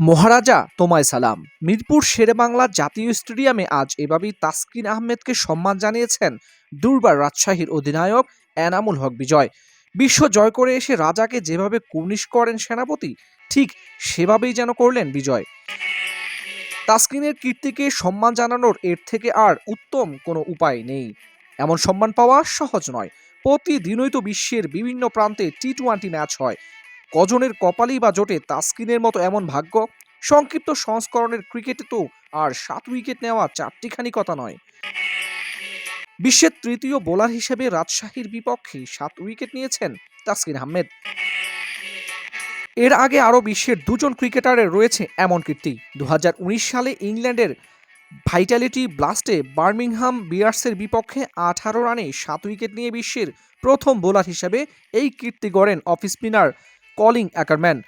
মহারাজা, তোমায় সালাম। মিরপুর শেরেবাংলা জাতীয় স্টেডিয়ামে আজ এভাবেই তাসকিন আহমেদকে সম্মান জানিয়েছেন দুর্বার রাজশাহীর অধিনায়ক এনামুল হক বিজয়। বিশ্ব জয় করে এসে রাজাকে যেভাবে কুর্নিশ করেন সেনাপতি, ঠিক সেভাবেই যেন করলেন বিজয়। তাসকিনের কীর্তিকে সম্মান জানানোর এর থেকে আর উত্তম কোনো উপায় নেই। এমন সম্মান পাওয়া সহজ নয়। প্রতিদিনই তো বিশ্বের বিভিন্ন প্রান্তে টি টোয়েন্টি ম্যাচ হয়। কজনের কপালেই বা জোটে তাসকিনের মতো এমন ভাগ্য? সংক্ষিপ্ত সংস্করণের ক্রিকেটে তো আর সাত উইকেট নেওয়া চারটিখানি কথা নয়। বিশ্বের তৃতীয় বোলার হিসেবে রাজশাহীর বিপক্ষে সাত উইকেট নিয়েছেন তাসকিন আহমেদ। এর আগে আরও বিশ্বের দুজন ক্রিকেটারের রয়েছে এমন কীর্তি। দু হাজার উনিশ সালে ইংল্যান্ডের ভাইটালিটি ব্লাস্টে বার্মিংহাম বিয়ার্সের বিপক্ষে আঠারো রানে সাত উইকেট নিয়ে বিশ্বের প্রথম বোলার হিসেবে এই কীর্তি গড়েন অফ স্পিনার কলিং অ্যাকারম্যান।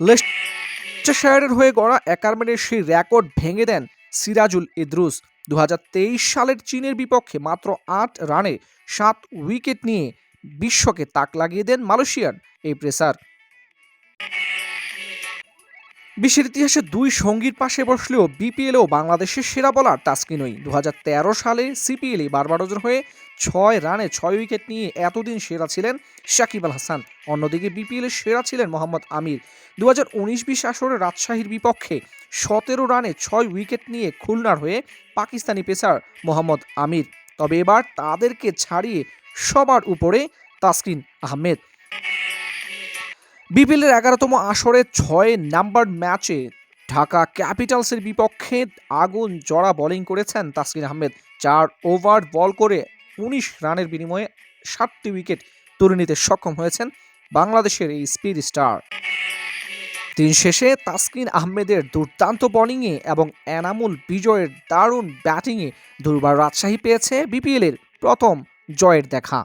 লেস্টারশায়ারের হয়ে গড়া অ্যাকারম্যানের সেই রেকর্ড ভেঙে দেন সিরাজুল ইদ্রুস। দু হাজার তেইশ সালের চীনের বিপক্ষে মাত্র আট রানে সাত উইকেট নিয়ে বিশ্বকে তাক লাগিয়ে দেন মালয়েশিয়ান এই প্রেসার। বিশ্বের ইতিহাসে দুই সঙ্গীর পাশে বসলেও বিপিএলেও বাংলাদেশের সেরা বলার তাসকিনই দু হাজার তেরো সালে সিপিএলে বারবারোজন হয়ে ছয় রানে ছয় উইকেট নিয়ে এতদিন সেরা ছিলেন সাকিব আল হাসান। অন্যদিকে বিপিএলের সেরা ছিলেন মোহাম্মদ আমির। দু হাজার উনিশ বিশ আসরে রাজশাহীর বিপক্ষে সতেরো রানে ছয় উইকেট নিয়ে খুলনার হয়ে পাকিস্তানি পেসার মোহাম্মদ আমির। তবে এবার তাদেরকে ছাড়িয়ে সবার উপরে তাসকিন আহমেদ। বিপিএলের এগারোতম আসরে ছয় নাম্বার ম্যাচে ঢাকা ক্যাপিটালসের বিপক্ষে আগুন জড়া বোলিং করেছেন তাসকিন আহমেদ। চার ওভার বল করে উনিশ রানের বিনিময়ে সাতটি উইকেট তুলে নিতে সক্ষম হয়েছেন বাংলাদেশের এই স্পিড স্টার। দিন শেষে তাসকিন আহমেদের দুর্দান্ত বোলিংয়ে এবং এনামুল বিজয়ের দারুণ ব্যাটিংয়ে দুর্বার রাজশাহী পেয়েছে বিপিএলের প্রথম জয়ের দেখা।